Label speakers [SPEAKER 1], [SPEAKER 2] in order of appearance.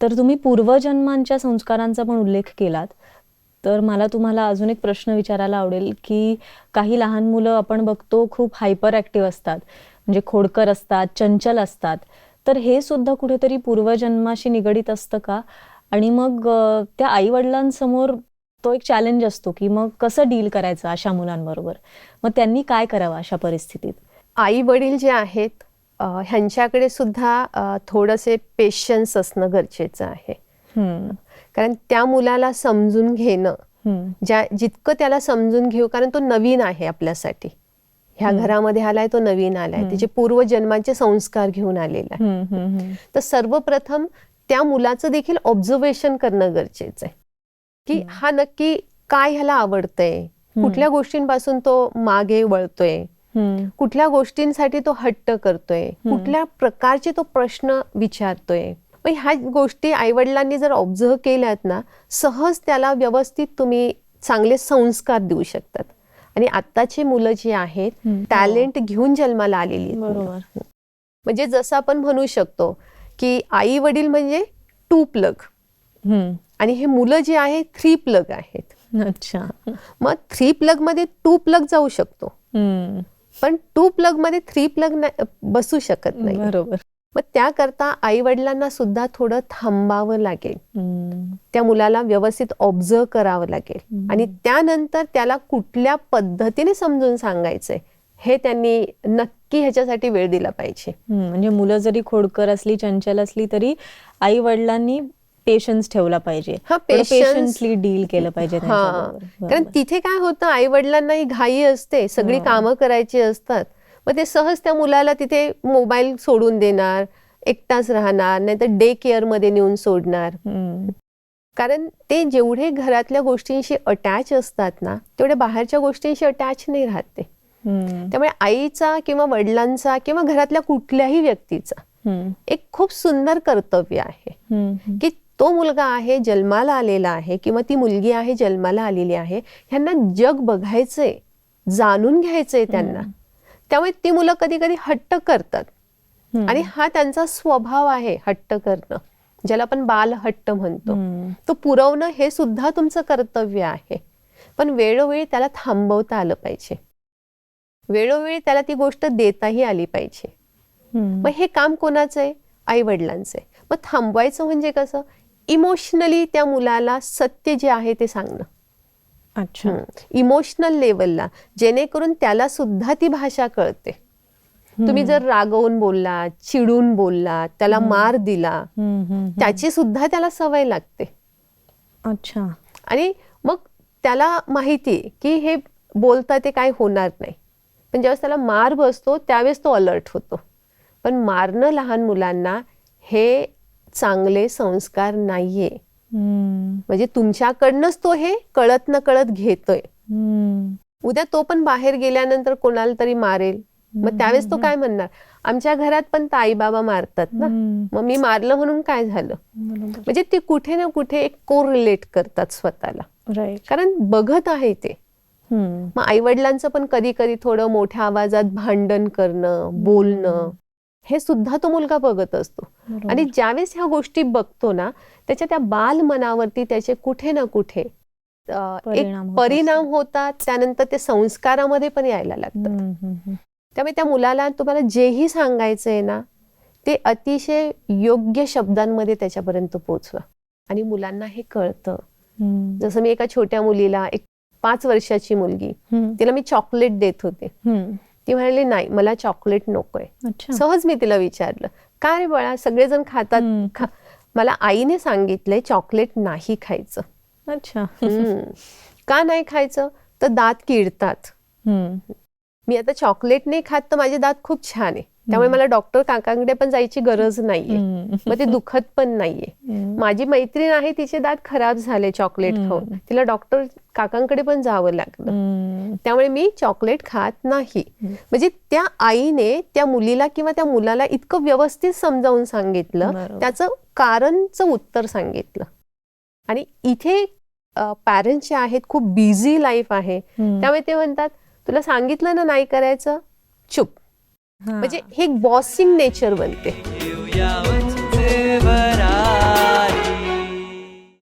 [SPEAKER 1] तर तुम्ही पूर्वजन्मांच्या संस्कारांचा पण उल्लेख केलात. तर मला तुम्हाला अजून एक प्रश्न विचारायला आवडेल की काही लहान मुलं आपण बघतो खूप हायपर ॲक्टिव्ह असतात. म्हणजे खोडकर असतात चंचल असतात. तर हे सुद्धा कुठेतरी पूर्वजन्माशी निगडीत असतं का? आणि मग त्या त्या आईवडिलांसमोर तो एक चॅलेंज असतो की मग कसं डील करायचं अशा मुलांबरोबर? मग त्यांनी काय करावं अशा परिस्थितीत?
[SPEAKER 2] आई वडील जे आहेत ह्यांच्याकडे सुद्धा थोडंसे पेशन्स असणं गरजेचं आहे. कारण त्या मुलाला समजून घेणं ज्या जितकं त्याला समजून घेऊ कारण तो नवीन आहे आपल्यासाठी. ह्या घरामध्ये आलाय तो नवीन आलाय. त्याचे पूर्वजन्माचे संस्कार घेऊन आलेला आहे. तर सर्वप्रथम त्या मुलाचं देखील ऑब्झर्वेशन करणं गरजेचं आहे. की हा नक्की काय ह्याला आवडतंय? कुठल्या गोष्टींपासून तो मागे वळतोय? कुठल्या गोष्टींसाठी तो हट्ट करतोय कुठल्या प्रकारचे तो प्रश्न विचारतोय. ह्या गोष्टी आईवडिलांनी जर ऑब्झर्व केल्यात ना सहज त्याला व्यवस्थित तुम्ही चांगले संस्कार देऊ शकतात. आणि आत्ताची मुलं जी आहेत
[SPEAKER 1] हम्म.
[SPEAKER 2] टॅलेंट घेऊन जन्माला आलेली.
[SPEAKER 1] बरोबर.
[SPEAKER 2] म्हणजे जसं आपण म्हणू शकतो की आई वडील म्हणजे टू प्लग आणि हे मुलं जे आहेत थ्री प्लग आहेत.
[SPEAKER 1] अच्छा.
[SPEAKER 2] मग थ्री प्लगमध्ये टू प्लग जाऊ शकतो. पण टू प्लगमध्ये थ्री प्लग बसू शकत नाही.
[SPEAKER 1] बरोबर.
[SPEAKER 2] मग त्याकरता आई वडिलांना सुद्धा थोडं थांबावं लागेल. त्या मुलाला व्यवस्थित ऑब्झर्व करावं लागेल. आणि त्यानंतर त्याला कुठल्या पद्धतीने समजून सांगायचंय हे त्यांनी नक्की ह्याच्यासाठी वेळ दिला पाहिजे.
[SPEAKER 1] म्हणजे मुलं जरी खोडकर असली चंचल असली तरी आई वडिलांनी पेशन्स ठेवला पाहिजे. पेशन्सली डील केलं पाहिजे.
[SPEAKER 2] कारण तिथे काय होतं आई वडिलांना ही घाई असते सगळी कामं करायची असतात. मग ते सहज त्या मुलाला तिथे मोबाईल सोडून देणार एकटाच राहणार नाहीतर डे केअरमध्ये नेऊन सोडणार. कारण ते जेवढे घरातल्या गोष्टींशी अटॅच असतात ना तेवढ्या बाहेरच्या गोष्टींशी अटॅच नाही राहत ते. त्यामुळे आईचा किंवा वडिलांचा किंवा घरातल्या कुठल्याही व्यक्तीचा एक खूप सुंदर कर्तव्य आहे. की तो मुलगा आहे जन्माला आलेला आहे किंवा ती मुलगी आहे जन्माला आलेली आहे ह्यांना जग बघायचंय जाणून घ्यायचंय त्यांना. त्यामुळे ती मुलं कधी कधी हट्ट करतात. आणि हा त्यांचा स्वभाव आहे हट्ट करणं ज्याला आपण बाल हट्ट म्हणतो. तो पुरवणं हे सुद्धा तुमचं कर्तव्य आहे. पण वेळोवेळी त्याला थांबवता आलं पाहिजे. वेळोवेळी त्याला ती गोष्ट देताही आली पाहिजे. मग हे काम कोणाचं आहे? आई वडिलांचं आहे. मग थांबवायचं म्हणजे कसं? इमोशनली त्या मुलाला सत्य जे आहे ते सांगणं.
[SPEAKER 1] अच्छा.
[SPEAKER 2] इमोशनल लेवलला जेणेकरून त्याला सुद्धा ती भाषा कळते. तुम्ही जर रागवून बोललात चिडून बोललात त्याला मार दिला त्याची सुद्धा त्याला सवय लागते.
[SPEAKER 1] अच्छा.
[SPEAKER 2] आणि मग त्याला माहिती की हे बोलता ते काय होणार नाही. पण ज्यावेळेस त्याला मार बसतो त्यावेळेस तो अलर्ट होतो. पण मारणं लहान मुलांना हे चांगले संस्कार नाहीये. म्हणजे तुमच्याकडनंच तो हे कळत न कळत घेतोय. उद्या तो पण बाहेर गेल्यानंतर कोणाला तरी मारेल. मग त्यावेळेस तो काय म्हणणार? आमच्या घरात पण ताई बाबा मारतात ना. मग मी मारलं म्हणून काय झालं? म्हणजे ते कुठे ना कुठे एक कोरिलेट करतात स्वतःला. कारण बघत आहे ते. मग आई वडिलांचं पण कधी कधी थोडं मोठ्या आवाजात भांडण करणं बोलणं. हे सुद्धा तो मुलगा बघत असतो. आणि ज्यावेळेस ह्या गोष्टी बघतो ना त्याच्या त्या बाल मनावरती त्याचे कुठे ना कुठे एक
[SPEAKER 1] परिणाम होत
[SPEAKER 2] परिणाम होतात त्यानंतर ते संस्कारामध्ये पण यायला लागतात. त्यामुळे त्या मुलाला तुम्हाला जेही सांगायचंय ना ते अतिशय योग्य शब्दांमध्ये त्याच्यापर्यंत पोचवा आणि मुलांना हे कळतं. जसं मी एका छोट्या मुलीला एक पाच वर्षाची मुलगी तिला मी चॉकलेट देत होते. ती म्हणाली नाही मला चॉकलेट नकोय. सहज मी तिला विचारलं का रे बाळा सगळेजण खातात. खा. मला आईने सांगितलंय चॉकलेट नाही खायचं.
[SPEAKER 1] अच्छा.
[SPEAKER 2] का नाही खायचं? तर दात किडतात. मी आता चॉकलेट नाही खात तर माझे दात खूप छान आहे. त्यामुळे मला डॉक्टर काकांकडे पण जायची गरज नाहीये. मग ते दुखत पण नाहीये. माझी मैत्रीण आहे तिचे दात खराब झाले चॉकलेट खाऊन. तिला डॉक्टर काकांकडे पण जावं लागलं. त्यामुळे मी चॉकलेट खात नाही. म्हणजे त्या आईने त्या मुलीला किंवा त्या मुलाला इतकं व्यवस्थित समजावून सांगितलं. त्याचं कारणचं उत्तर सांगितलं. आणि इथे पॅरेंट्स जे आहेत खूप बिझी लाईफ आहे. त्यामुळे ते म्हणतात तुला सांगितलं ना नाही करायचं? चुप. म्हणजे हे एक बॉसिंग नेचर बनते.